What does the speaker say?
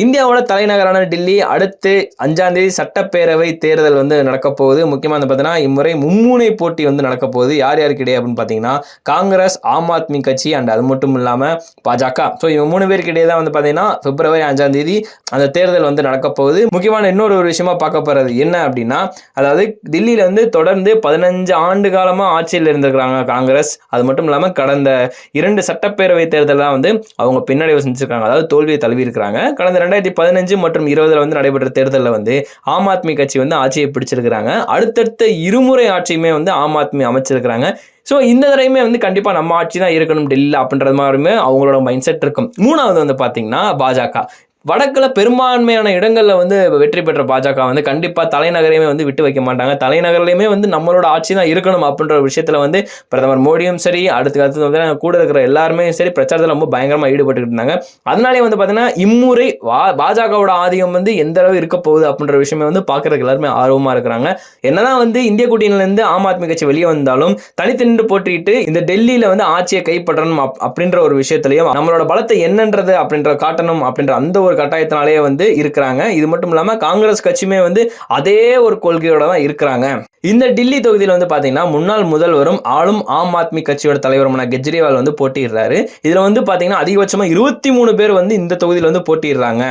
இந்தியாவோட தலைநகரான டில்லி அடுத்து அஞ்சாம் தேதி சட்டப்பேரவை தேர்தல் வந்து நடக்க போகுது. முக்கியமாக வந்து பார்த்தீங்கன்னா இம்முறை மும்முனை போட்டி வந்து நடக்க போகுது. யார் யாருக்கிடையே அப்படின்னு பார்த்தீங்கன்னா காங்கிரஸ் ஆம் ஆத்மி கட்சி அண்ட் அது மட்டும் இல்லாமல் பாஜக. ஸோ இவங்க மூணு பேருக்கு இடையே தான் வந்து பார்த்தீங்கன்னா பிப்ரவரி அஞ்சாம் தேதி அந்த தேர்தல் வந்து நடக்க போகுது. முக்கியமான இன்னொரு ஒரு விஷயமா பார்க்க போகிறது என்ன அப்படின்னா அதாவது டில்லியில் வந்து தொடர்ந்து பதினஞ்சு ஆண்டு காலமாக ஆட்சியில் இருந்திருக்கிறாங்க காங்கிரஸ். அது மட்டும் இல்லாமல் கடந்த இரண்டு சட்டப்பேரவை தேர்தலாம் வந்து அவங்க பின்னடைவு செஞ்சுருக்காங்க. அதாவது தோல்வியை தழுவி இருக்கிறாங்க. கடந்த ரெண்டாயிரத்தி பதினஞ்சு மற்றும் இருபதுல வந்து நடைபெற்ற தேர்தலில் வந்து ஆம் ஆத்மி கட்சி வந்து ஆட்சியை பிடிச்சிருக்கிறாங்க. அடுத்தடுத்த இருமுறை ஆட்சியுமே வந்து ஆம் ஆத்மி அமைச்சிருக்கிறாங்க. ஸோ இந்த தடவையுமே வந்து கண்டிப்பாக நம்ம ஆட்சி தான் இருக்கணும் டெல்லியில் அப்படின்றது மாதிரியுமே அவங்களோட மைண்ட் செட் இருக்கும். மூணாவது வந்து பார்த்தீங்கன்னா பாஜக. வடக்கில் பெரும்பான்மையான இடங்களில் வந்து வெற்றி பெற்ற பாஜக வந்து கண்டிப்பாக தலைநகரையுமே வந்து விட்டு வைக்க மாட்டாங்க. தலைநகர்லையுமே வந்து நம்மளோட ஆட்சி தான் இருக்கணும் அப்படின்ற ஒரு விஷயத்தில் வந்து பிரதமர் மோடியும் சரி அடுத்து அடுத்து வந்து கூட இருக்கிற எல்லாருமே சரி பிரச்சாரத்தில் ரொம்ப பயங்கரமாக ஈடுபட்டுக்கிட்டு இருந்தாங்க. அதனாலே வந்து பார்த்தீங்கன்னா இம்முறை வா பாஜகவோட ஆதிக்கம் வந்து எந்த அளவு இருக்க போகுது அப்படின்ற விஷயமே வந்து பார்க்கறதுக்கு எல்லாருமே ஆர்வமாக இருக்கிறாங்க. என்னதான் வந்து இந்திய கூட்டணியிலேருந்து ஆம் ஆத்மி கட்சி வெளியே வந்தாலும் தனித்து போட்டிட்டு இந்த டெல்லியில் வந்து ஆட்சியை கைப்பற்றணும் அப்- அப்படின்ற ஒரு விஷயத்திலையும் நம்மளோட பலத்தை என்னன்றது அப்படின்ற காட்டணும் அப்படின்ற அந்த ஒரு ஒரு கட்டாயத்தினாலேயே வந்து இருக்கிறாங்க. இது மட்டும் இல்லாமல் காங்கிரஸ் கட்சியுமே வந்து அதே ஒரு கொள்கையோட தான் இருக்கிறாங்க. இந்த டில்லி தொகுதியில் வந்து பார்த்தீங்கன்னா முன்னாள் முதல்வரும் ஆளும் ஆம் ஆத்மி கட்சியோட தலைவருமான கெஜ்ரிவால் வந்து போட்டியிடுறாரு. இதில் வந்து பார்த்தீங்கன்னா அதிகபட்சமாக இருபத்தி மூணு பேர் வந்து இந்த தொகுதியில் வந்து போட்டியிடுறாங்க.